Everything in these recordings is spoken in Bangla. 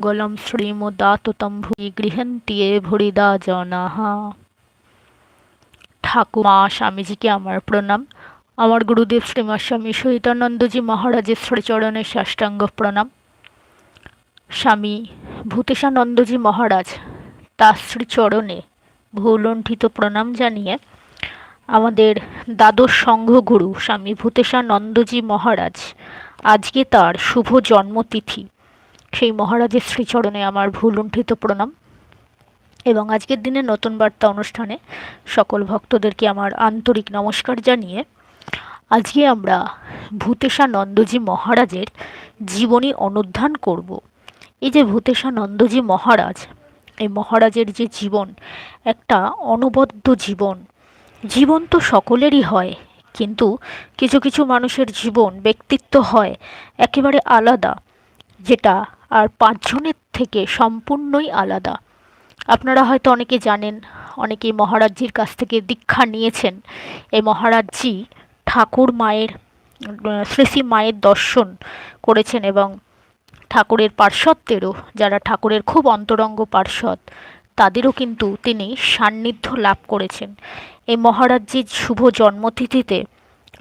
গলম ভুবি গৃহন্তি এ ভুরিদা জনাহ ঠাকুমা স্বামীজিকে আমার প্রণাম আমার গুরুদেব শ্রীমা স্বামী সহিতানন্দজি মহারাজের শ্রীচরণের সাষ্টাঙ্গ প্রণাম স্বামী ভূতেশানন্দজি মহারাজ তার শ্রীচরণে ভূলণ্ঠিত প্রণাম জানিয়ে আমাদের দ্বাদশ সংঘগুরু স্বামী ভূতেশানন্দজি মহারাজ, আজকে তার শুভ জন্মতিথি। সেই মহারাজের শ্রীচরণে আমার ভুলুণ্ঠিত প্রণাম। এবং আজকের দিনে নতুন বার্তা অনুষ্ঠানে সকল ভক্তদেরকে আমার আন্তরিক নমস্কার জানিয়ে আজকে আমরা ভূতেশা নন্দজি মহারাজের জীবনী অনুধ্যান করব। এই যে ভূতেশা নন্দজি মহারাজ, এই মহারাজের যে জীবন, একটা অনবদ্য জীবন। জীবন তো সকলেরই হয়, কিন্তু কিছু কিছু মানুষের জীবন, ব্যক্তিত্ব হয় একেবারে আলাদা, যেটা আর পাঁচজনের থেকে সম্পূর্ণই আলাদা। আপনারা হয়তো অনেকে জানেন, অনেকেই মহারাজজির কাছ থেকে দীক্ষা নিয়েছেন। এই মহারাজজি ঠাকুর মায়ের, শ্রী শ্রী মায়ের দর্শন করেছেন এবং ঠাকুরের পার্শ্বদেরও যারা ঠাকুরের খুব অন্তরঙ্গ পার্শ্বদ, তাদেরও কিন্তু তিনি সান্নিধ্য লাভ করেছেন। এই মহারাজজির শুভ জন্মতিথিতে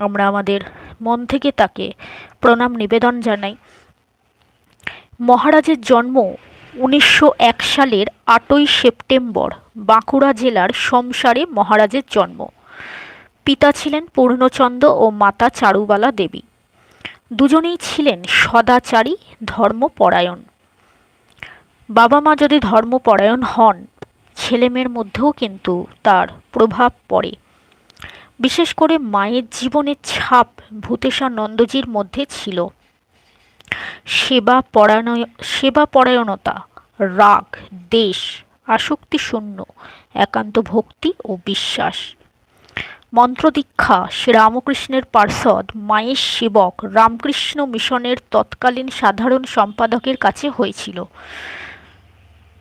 আমরা আমাদের মন থেকে তাকে প্রণাম নিবেদন জানাই। মহারাজের জন্ম উনিশশো এক সালের আটই সেপ্টেম্বর বাঁকুড়া জেলার সংসারে মহারাজের জন্ম। পিতা ছিলেন পূর্ণচন্দ্র ও মাতা চারুবালা দেবী। দুজনেই ছিলেন সদাচারী ধর্মপরায়ণ। বাবা মা যদি ধর্মপরায়ণ হন, ছেলেমেয়ের মধ্যেও কিন্তু তার প্রভাব পড়ে। বিশেষ করে মায়ের জীবনের ছাপ ভূতেশানন্দজির মধ্যে ছিল। সেবা পরায়ণ, সেবা পরায়ণতা, রাগ, দেশ, আসক্তি শূন্য, একান্ত ভক্তি ও বিশ্বাস। মন্ত্রদীক্ষা শ্রীরামকৃষ্ণের পার্ষদ, মায়ের সেবক, রামকৃষ্ণ মিশনের তৎকালীন সাধারণ সম্পাদকের কাছে হয়েছিল।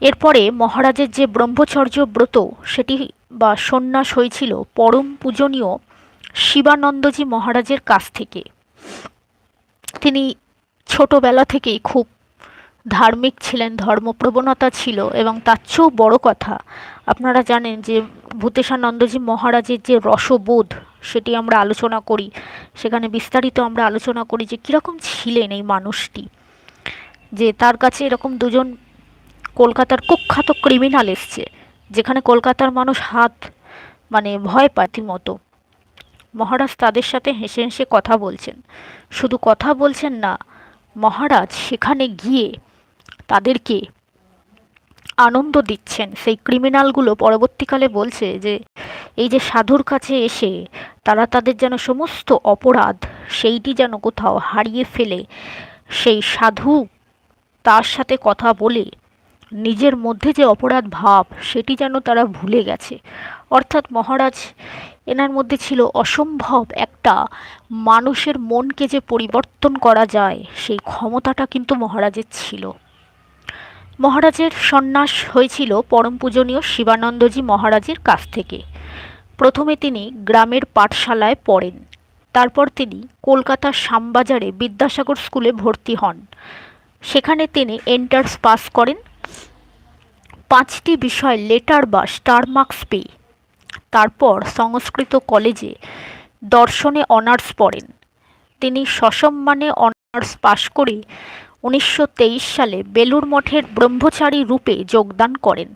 এরপরে মহারাজের যে ব্রহ্মচর্য ব্রত, সেটি বা সন্ন্যাস হয়েছিল পরম পূজনীয় শিবানন্দজি মহারাজের কাছ থেকে। তিনি ছোটবেলা থেকেই খুব ধার্মিক ছিলেন, ধর্মপ্রবণতা ছিল এবং তার চেয়েও বড় কথা, আপনারা জানেন যে ভূতেশানন্দজি মহারাজের যে রসবোধ সেটি আমরা আলোচনা করি, সেখানে বিস্তারিত আমরা আলোচনা করি যে কীরকম ছিলেন এই মানুষটি, যে তার কাছে এরকম দুজন কলকাতার কুখ্যাত ক্রিমিনাল এসছে, যেখানে কলকাতার মানুষ হাত মানে ভয় পাতি মতো। মহারাজ তাদের সাথে হেসে হেসে কথা বলছেন। শুধু কথা বলছেন না মহারাজ সেখানে গিয়ে তাদেরকে আনন্দ দিচ্ছেন। সেই ক্রিমিনালগুলো পরবর্তীকালে বলছে যে, এই যে সাধুর কাছে এসে তারা তাদের যেন সমস্ত অপরাধ সেইটি যেন কোথাও হারিয়ে ফেলে, সেই সাধু তার সাথে কথা বলে নিজের মধ্যে যে অপরাধ ভাব, সেটি যেন তারা ভুলে গেছে। অর্থাৎ মহারাজ এনার মধ্যে ছিল অসম্ভব একটা মানুষের মনকে যে পরিবর্তন করা যায়, সেই ক্ষমতাটা কিন্তু মহারাজের ছিল। মহারাজের সন্ন্যাস হয়েছিল পরম পূজনীয় শিবানন্দজি মহারাজের কাছ থেকে। প্রথমে তিনি গ্রামের পাঠশালায় পড়েন, তারপর তিনি কলকাতার শ্যামবাজারে বিদ্যাসাগর স্কুলে ভর্তি হন। সেখানে তিনি এন্টার্স পাস করেন। পাঁচটি বিষয় লেটার বা স্টার মার্কস পেয়ে তারপর সংস্কৃত কলেজে দর্শনে অনার্স পড়েন। তিনি সসম্মানে অনার্স পাশ করে উনিশশো তেইশ সালে বেলুর মঠের ব্রহ্মচারী রূপে যোগদান করেন।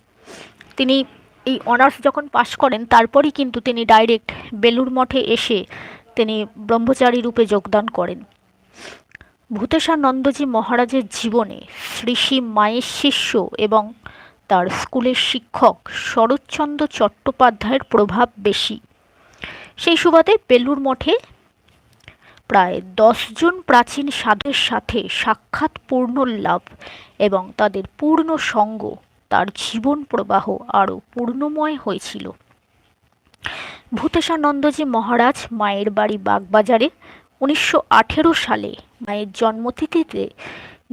তিনি এই অনার্স যখন পাশ করেন, তারপরই কিন্তু তিনি ডাইরেক্ট বেলুর মঠে এসে তিনি ব্রহ্মচারী রূপে যোগদান করেন। ভূতেশানন্দজি মহারাজের জীবনে শ্রী শ্রী মায়ের শিষ্য এবং তার স্কুলের শিক্ষক শরৎচন্দ্র চট্টোপাধ্যায়ের প্রভাব বেশি। সেই সুবাদে বেলুর মঠে প্রায় দশজন প্রাচীন সাধুর সাথে সাক্ষাৎ পূর্ণ লাভ এবং তাদের পূর্ণ সঙ্গ, তার জীবন প্রবাহ আরও পূর্ণময় হয়েছিল। ভূতেশানন্দজি মহারাজ মায়ের বাড়ি বাগবাজারে উনিশশো আঠেরো সালে মায়ের জন্মতিথিতে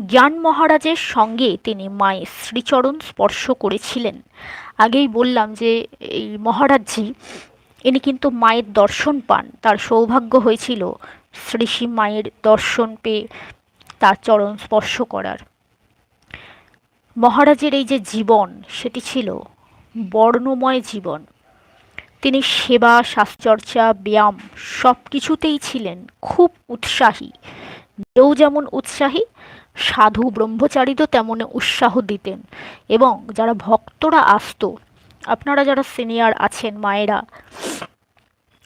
জ্ঞান মহারাজের সঙ্গে তিনি মায়ের শ্রীচরণ স্পর্শ করেছিলেন। আগেই বললাম যে, এই মহারাজজি, ইনি কিন্তু মায়ের দর্শন পান। তার সৌভাগ্য হয়েছিল শ্রী মায়ের দর্শন পেয়ে তার চরণ স্পর্শ করার। মহারাজের এই যে জীবন, সেটি ছিল বর্ণময় জীবন। তিনি সেবা, শ্বাসচর্চা, ব্যায়াম সব কিছুতেই ছিলেন। খুব উৎসাহী। কেউ যেমন উৎসাহী সাধু ব্রহ্মচারীও তেমন উৎসাহ দিতেন। এবং যারা ভক্তরা আসতো, আপনারা যারা সিনিয়র আছেন, মায়েরা,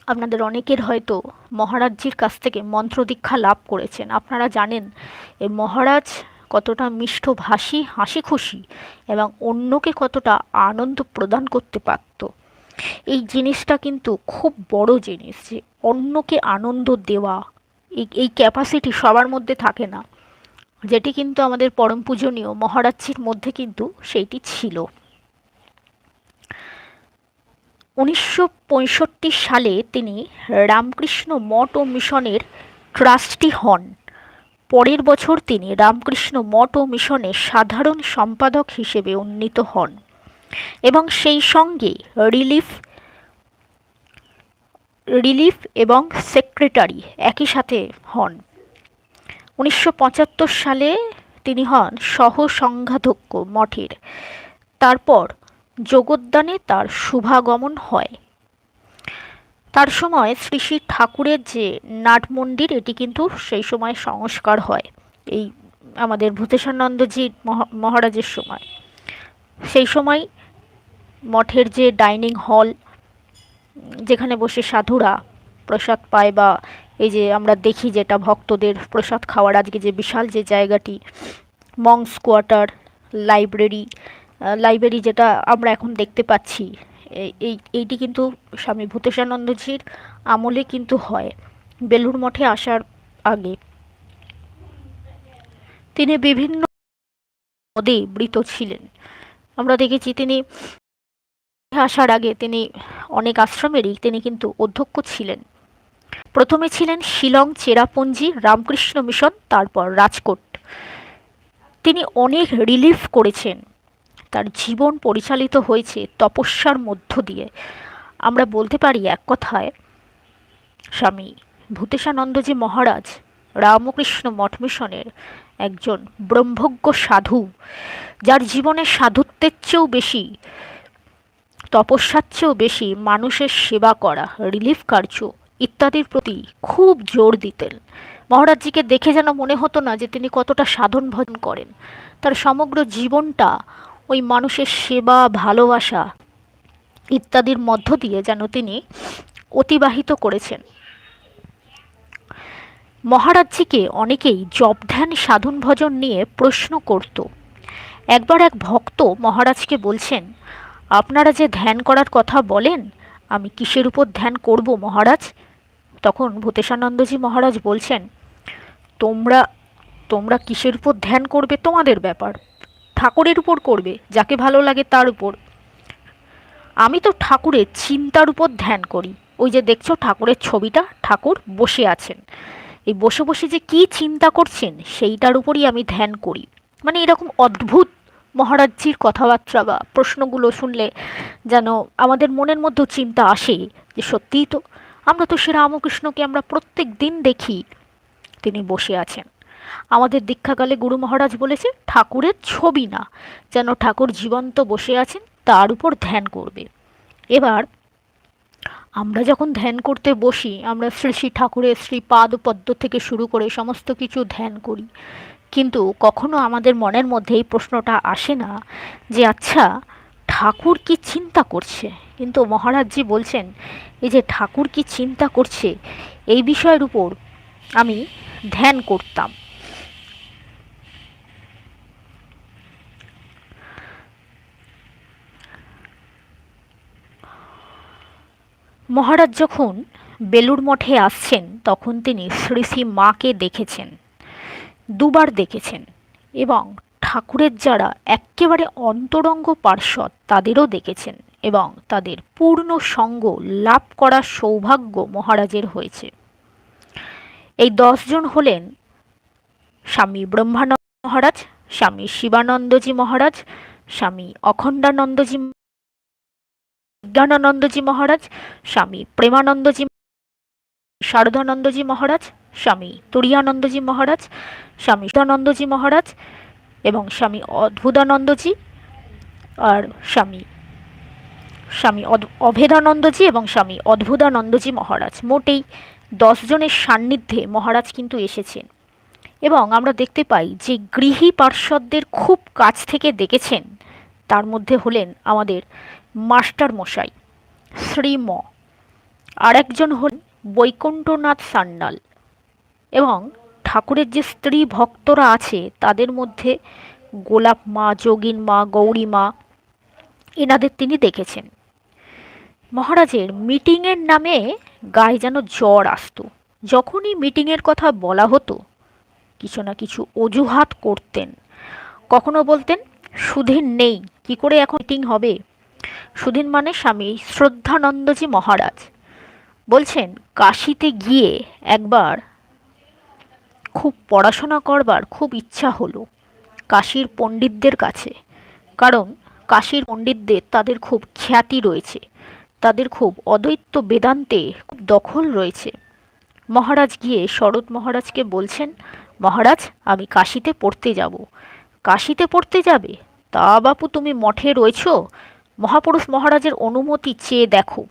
আপনাদের অনেকের হয়তো মহারাজজির কাছ থেকে মন্ত্র দীক্ষা লাভ করেছেন। আপনারা জানেন, এ মহারাজ কতটা মিষ্টভাষী হাসি খুশি এবং অন্যকে কতটা আনন্দ প্রদান করতে পারত। এই জিনিসটা কিন্তু খুব বড় জিনিস যে অন্যকে আনন্দ দেওয়া, এই ক্যাপাসিটি সবার মধ্যে থাকে না। যেটি কিন্তু আমাদের পরম পূজনীয় মহারাজজির মধ্যে কিন্তু সেইটি ছিল। উনিশশো পঁয়ষট্টি সালে তিনি রামকৃষ্ণ মঠ ও মিশনের ট্রাস্টি হন। পরের বছর তিনি রামকৃষ্ণ মঠ ও মিশনের সাধারণ সম্পাদক হিসেবে উন্নীত হন এবং সেই সঙ্গে রিলিফ রিলিফ এবং সেক্রেটারি একই সাথে হন। উনিশশো পঁচাত্তর সালে তিনি হন সহ সংঘাধ্যক্ষ মঠের। তারপর যোগোদ্যানে তার শুভাগমন হয়। তার সময় শ্রী শ্রী ঠাকুরের যে নাট মন্দির, এটি কিন্তু সেই সময় সংস্কার হয়। এই আমাদের ভূতেশানন্দজি মহারাজের সময়। সেই সময় মঠের যে ডাইনিং হল, যেখানে বসে সাধুরা প্রসাদ পায় বা এই যে আমরা দেখি যেটা ভক্তদের প্রসাদ খাওয়ার আজকে যে বিশাল যে জায়গাটি মংস কোয়ার্টার লাইব্রেরি লাইব্রেরি যেটা আমরা এখন দেখতে পাচ্ছি, এই এইটি কিন্তু স্বামী ভূতেশানন্দজির আমলে কিন্তু হয় বেলুর মঠে আসার আগে। তিনি বিভিন্ন পদে মৃত ছিলেন। আমরা দেখেছি তিনি আসার আগে তিনি অনেক আশ্রমেরই তিনি কিন্তু অধ্যক্ষ ছিলেন। প্রথমে ছিলেন শিলং চেরাপুঞ্জি রামকৃষ্ণ মিশন, তারপর রাজকোট। তিনি অনেক রিলিফ করেছেন। তার জীবন পরিচালিত হয়েছে তপস্যার মধ্য দিয়ে। আমরা বলতে পারি এক কথায়, স্বামী ভূতেশানন্দজি মহারাজ রামকৃষ্ণ মঠ মিশনের একজন ব্রহ্মজ্ঞ সাধু, যার জীবনে সাধুত্বের চেয়েও বেশি, তপস্যার চেয়েও বেশি মানুষের সেবা করা, রিলিফ কার্য ইত্যাদির প্রতি খুব জোর দিতেন। মহারাজজিকে দেখে যেন মনে হতো না যে তিনি কতটা সাধন ভজন করেন। তার সমগ্র জীবনটা ওই মানুষের সেবা, ভালোবাসা ইত্যাদির মধ্য দিয়ে যেন তিনি অতিবাহিত করেছেন। মহারাজজিকে অনেকেই জপ ধ্যান সাধন ভজন নিয়ে প্রশ্ন করত। একবার এক ভক্ত মহারাজকে বলছেন, আপনারা যে ধ্যান করার কথা বলেন, আমি কিসের উপর ধ্যান করব মহারাজ? তখন ভূতেশানন্দজি মহারাজ বলছেন, তোমরা তোমরা কিসের উপর ধ্যান করবে তোমাদের ব্যাপার? ঠাকুরের উপর করবে, যাকে ভালো লাগে তার উপর। আমি তো ঠাকুরের চিন্তার উপর ধ্যান করি। ওই যে দেখছ ঠাকুরের ছবিটা, ঠাকুর বসে আছেন। এই বসে বসে যে কি চিন্তা করছেন, সেইটার উপরই আমি ধ্যান করি। মানে এরকম অদ্ভুত মহারাজজির কথাবার্তা বা প্রশ্নগুলো শুনলে যেন আমাদের মনের মধ্যেও চিন্তা আসে যে সত্যিই তো আমরা তো সে রামকৃষ্ণকে আমরা প্রত্যেক দিন দেখি। তিনি বসে আছেন। আমাদের দীক্ষাকালে গুরু মহারাজ বলেছে, ঠাকুরের ছবি না, যেন ঠাকুর জীবন্ত বসে আছেন, তার উপর ধ্যান করবে। এবার আমরা যখন ধ্যান করতে বসি, আমরা শ্রী শ্রী ঠাকুরের শ্রী পাদ পদ্ম থেকে শুরু করে সমস্ত কিছু ধ্যান করি। কিন্তু কখনো আমাদের মনের মধ্যে এই প্রশ্নটা আসে না যে আচ্ছা ঠাকুর কি চিন্তা করছে? কিন্তু মহারাজজি বলছেন এই যে ঠাকুর কি চিন্তা করছে, এই বিষয়ের উপর আমি ধ্যান করতাম। মহারাজ যখন বেলুর মঠে আসছেন, তখন তিনি শ্রী শ্রী মাকে দেখেছেন, দুবার দেখেছেন এবং ঠাকুরের যারা একেবারে অন্তরঙ্গ পার্শ্বদ, তাদেরও দেখেছেন। এবং তাদের পূর্ণ সঙ্গ লাভ করার সৌভাগ্য মহারাজের হয়েছে। এই দশজন হলেন স্বামী ব্রহ্মানন্দ মহারাজ, স্বামী শিবানন্দজি মহারাজ, স্বামী অখণ্ডানন্দজি বিজ্ঞানানন্দজি মহারাজ, স্বামী প্রেমানন্দজি, শারদানন্দজি মহারাজ, স্বামী তুরিয়ানন্দজি মহারাজ, স্বামী সদানন্দজি মহারাজ এবং স্বামী অদ্ভুতানন্দজি, আর স্বামী স্বামী অভেদানন্দজি এবং স্বামী অদ্ভুতানন্দজি মহারাজ। মোটেই দশ জনের সান্নিধ্যে মহারাজ কিন্তু এসেছেন। এবং আমরা দেখতে পাই যে গৃহী পার্শ্বদের খুব কাছ থেকে দেখেছেন, তার মধ্যে হলেন আমাদের মাস্টার মশাই শ্রীম আর একজন হলেন বৈকুণ্ঠনাথ সান্যাল। এবং ঠাকুরের যে স্ত্রী ভক্তরা আছে, তাদের মধ্যে গোলাপ মা, যোগিন মা, গৌরী মা, এনাদের তিনি দেখেছেন। মহারাজের মিটিংয়ের নামে গায়ে যেন জ্বর আসতো। যখনই মিটিংয়ের কথা বলা হতো, কিছু না কিছু অজুহাত করতেন। কখনো বলতেন সুধীন নেই, কি করে এখন মিটিং হবে? সুধীন মানে স্বামী শ্রদ্ধানন্দজি মহারাজ। বলছেন, কাশিতে গিয়ে একবার খুব পড়াশোনা করবার খুব ইচ্ছা হলো কাশীর পণ্ডিতদের কাছে। কারণ কাশীর পণ্ডিতদের তাদের খুব খ্যাতি রয়েছে। তাদের খুব অদ্বৈত বেদান্তে খুব দখল রয়েছে। মহারাজ গিয়ে শরৎ মহারাজকে বলছেন, মহারাজ, আমি কাশিতে পড়তে যাব। কাশিতে পড়তে যাবে? তা বাপু তুমি মঠে রয়েছো? মহাপুরুষ মহারাজের অনুমতি চেয়ে দেখো।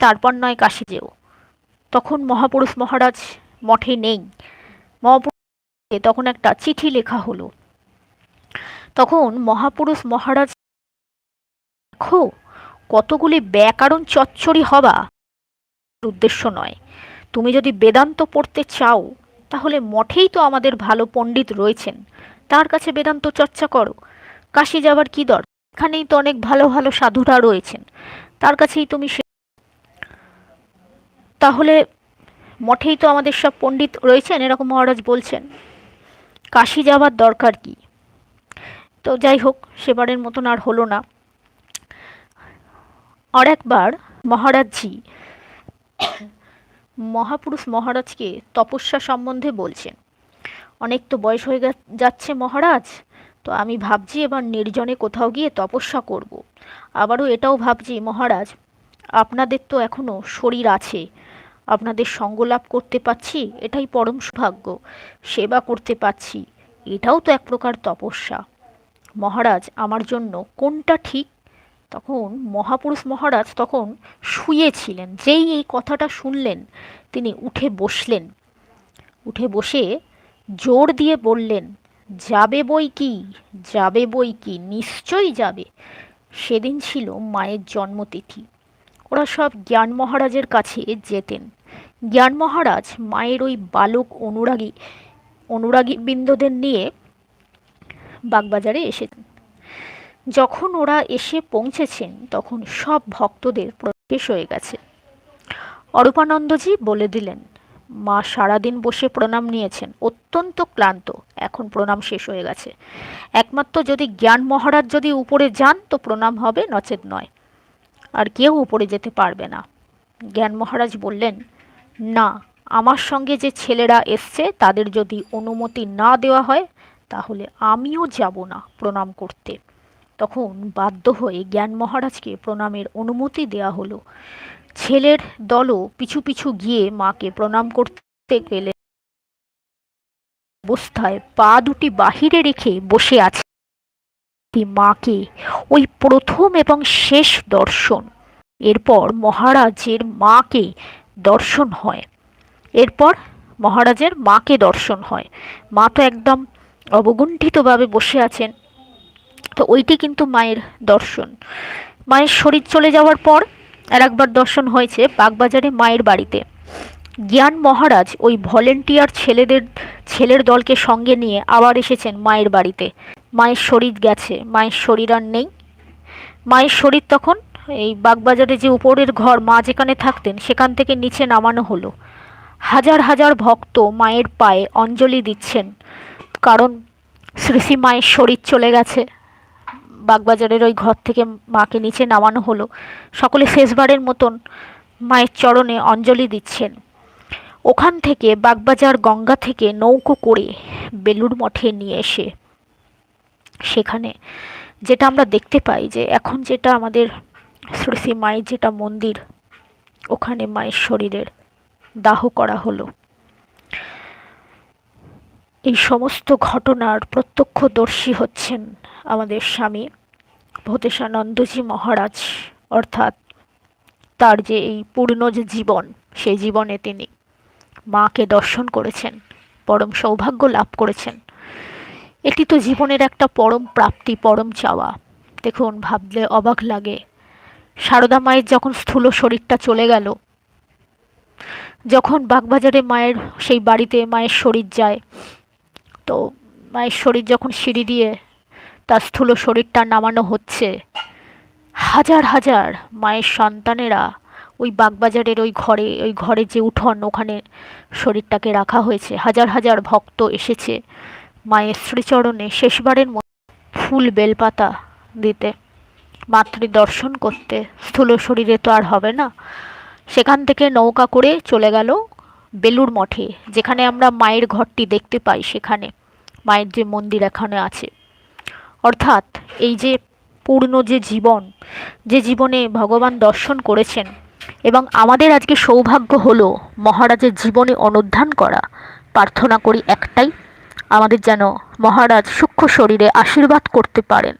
তারপর নয় কাশি যেও। তখন মহাপুরুষ মহারাজ মঠে নেই। মহাপুরুষ তখন একটা চিঠি লেখা হলো। তখন মহাপুরুষ মহারাজ, দেখো কতগুলি ব্যাকরণ চচ্চড়ি হবা উদ্দেশ্য নয়। তুমি যদি বেদান্ত পড়তে চাও, তাহলে মঠেই তো আমাদের ভালো পণ্ডিত রয়েছেন। তার কাছে বেদান্ত চর্চা করো। কাশি যাবার কি দর এখানেই তো অনেক ভালো ভালো সাধুরা রয়েছেন। তার কাছেই তুমি তাহলে মঠেই তো আমাদের সব পণ্ডিত রয়েছেন, এরকম মহারাজ বলছেন। কাশি যাবার দরকার কি? তো যাই হোক, সেবারের মতন আর হলো না। আর একবার মহারাজজি, মহাপুরুষ মহারাজকে তপস্যা সম্বন্ধে বলছেন। অনেক তো বয়স হয়ে যাচ্ছে মহারাজ, তো আমি ভাবছি এবার নির্জনে কোথাও গিয়ে তপস্যা করব। আবারও এটাও ভাবছি মহারাজ, আপনাদের তো এখনও শরীর আছে, আপনাদের সঙ্গ লাভ করতে পাচ্ছি এটাই পরম সৌভাগ্য, সেবা করতে পাচ্ছি এটাও তো এক প্রকার তপস্যা। মহারাজ, আমার জন্য কোনটা ঠিক? তখন মহাপুরুষ মহারাজ তখন শুয়েছিলেন, যেই এই কথাটা শুনলেন, তিনি উঠে বসলেন। উঠে বসে জোর দিয়ে বললেন, যাবে বই কি? যাবে বই কি? নিশ্চয়ই যাবে। সেদিন ছিল মায়ের জন্মতিথি। ওরা সব জ্ঞান মহারাজের কাছে যেতেন। জ্ঞান মহারাজ মায়ের ওই বালক অনুরাগী অনুরাগী বৃন্দদের নিয়ে বাগবাজারে এসেছেন। যখন ওরা এসে পৌঁছেছেন, তখন সব ভক্তদের প্রবেশ হয়ে গেছে। অরূপানন্দজি বলে দিলেন, মা সারাদিন বসে প্রণাম নিয়েছেন, অত্যন্ত ক্লান্ত, এখন প্রণাম শেষ হয়ে গেছে। একমাত্র যদি জ্ঞান মহারাজ যদি উপরে যান, তো প্রণাম হবে, নচেত নয়। আর কেউ উপরে যেতে পারবে না। জ্ঞান মহারাজ বললেন, না, আমার সঙ্গে যে ছেলেরা এসছে, তাদের যদি অনুমতি না দেওয়া হয়, তাহলে আমিও যাব না প্রণাম করতে। তখন বাধ্য হয়ে জ্ঞান মহারাজকে প্রণামের অনুমতি দেয়া হলো। ছেলের দলও পিছু পিছু গিয়ে মাকে প্রণাম করতে গেলে অবস্থায় পা দুটি বাহিরে রেখে বসে আছে মাকে। ওই প্রথম এবং শেষ দর্শন। এরপর মহারাজের মাকে দর্শন হয়। এরপর মহারাজের মাকে দর্শন হয়। মা তো একদম অবগুণ্ঠিতভাবে বসে আছেন। তো ওইটি কিন্তু মায়ের দর্শন। মায়ের শরীর চলে যাওয়ার পর আর একবার দর্শন হয়েছে বাগবাজারে মায়ের বাড়িতে। জ্ঞান মহারাজ ওই ভলেন্টিয়ার ছেলেদের, ছেলের দলকে সঙ্গে নিয়ে আবার এসেছেন মায়ের বাড়িতে। মায়ের শরীর গেছে, মায়ের শরীর আর নেই। মায়ের শরীর তখন এই বাগবাজারে যে উপরের ঘর, মা যেখানে থাকতেন সেখান থেকে নিচে নামানো হলো। হাজার হাজার ভক্ত মায়ের পায়ে অঞ্জলি দিচ্ছেন। কারণ শ্রী শ্রী মায়ের শরীর চলে গেছে। বাগবাজারের ওই ঘর থেকে মাকে নিচে নামানো হলো। সকলে শেষবারের মতন মায়ের চরণে অঞ্জলি দিচ্ছেন। ওখান থেকে বাগবাজার গঙ্গা থেকে নৌকো করে বেলুর মঠে নিয়ে এসে সেখানে যেটা আমরা দেখতে পাই যে এখন যেটা আমাদের শ্রী মায়ের যেটা মন্দির, ওখানে মায়ের শরীরের দাহ করা হলো। এই সমস্ত ঘটনার প্রত্যক্ষদর্শী হচ্ছেন আমাদের স্বামী ভূতেশানন্দজি মহারাজ, অর্থাৎ তার যে এই পূর্ণ যে জীবন, সেই জীবনে তিনি মাকে দর্শন করেছেন, পরম সৌভাগ্য লাভ করেছেন। এটি তো জীবনের একটা পরম প্রাপ্তি, পরম চাওয়া। দেখুন, ভাবলে অবাক লাগে। সারদা মায়ের যখন স্থূল শরীরটা চলে গেল, যখন বাগবাজারে মায়ের সেই বাড়িতে মায়ের শরীর যায় তো মায়ের শরীর যখন সিঁড়ি দিয়ে তার স্থূল শরীরটা নামানো হচ্ছে, হাজার হাজার মায়ের সন্তানেরা ওই বাগবাজারের ওই ঘরে ওই ঘরে যে উঠোন, ওখানে শরীরটাকে রাখা হয়েছে। হাজার হাজার ভক্ত এসেছে মায়ের শ্রীচরণে শেষবারের মতো ফুল বেলপাতা দিতে মাতৃ দর্শন করতে। স্থূল শরীরে তো আর হবে না। সেখান থেকে নৌকা করে চলে গেল বেলুর মঠে, যেখানে আমরা মায়ের ঘরটি দেখতে পাই সেখানে, মায়ের যে মন্দির এখানে আছে। অর্থাৎ এই যে পূর্ণ যে জীবন, যে জীবনে ভগবান দর্শন করেছেন এবং আমাদের আজকে সৌভাগ্য হলো মহারাজের জীবনে অনুধ্যান করা, প্রার্থনা করি একটাই, আমাদের যেন মহারাজ সূক্ষ্ম শরীরে আশীর্বাদ করতে পারেন,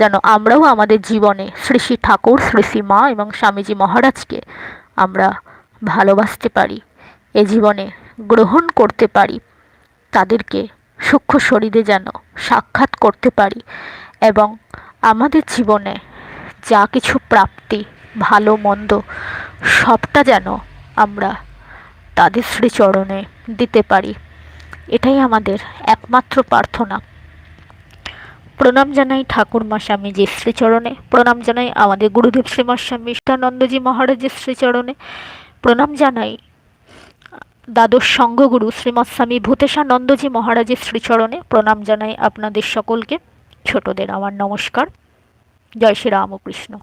যেন আমরাও আমাদের জীবনে শ্রী শ্রী ঠাকুর, শ্রী শ্রী মা এবং স্বামীজি মহারাজকে আমরা ভালোবাসতে পারি। এ জীবনে গ্রহণ করতে পারি। তাদেরকে সূক্ষ্ম শরীরে যেন সাক্ষাৎ করতে পারি এবং আমাদের জীবনে যা কিছু প্রাপ্তি, ভালো, মন্দ, সবটা যেন আমরা তাদের শ্রীচরণে দিতে পারি। এটাই আমাদের একমাত্র প্রার্থনা। প্রণাম জানাই ঠাকুরমা স্বামীজির শ্রীচরণে। প্রণাম জানাই আমাদের গুরুদেব শ্রীমা স্বামী মহারাজের শ্রীচরণে। প্রণাম জানাই দ্বাদশ সঙ্গগুরু শ্রীমৎ স্বামী ভূতেশানন্দজি মহারাজের শ্রীচরণে প্রণাম জানাই আপনাদের সকলকে। ছোটদের আমার নমস্কার। জয় শ্রী রামকৃষ্ণ।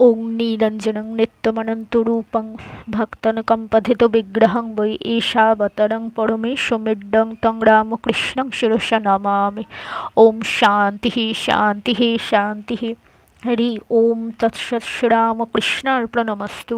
ওং নীরঞ্জনং নিত্যমনন্তরূপং ভক্তনকম্পথিত বিগ্রহং বৈ ঈশাবতরং পরমেশ্বমিড্ডং তং রামকৃষ্ণং শিরসা নমামি। ওম শান্তি শান্তি শান্তি। হরি ওম তৎসৎ শ্রীরামকৃষ্ণার্পণমস্তু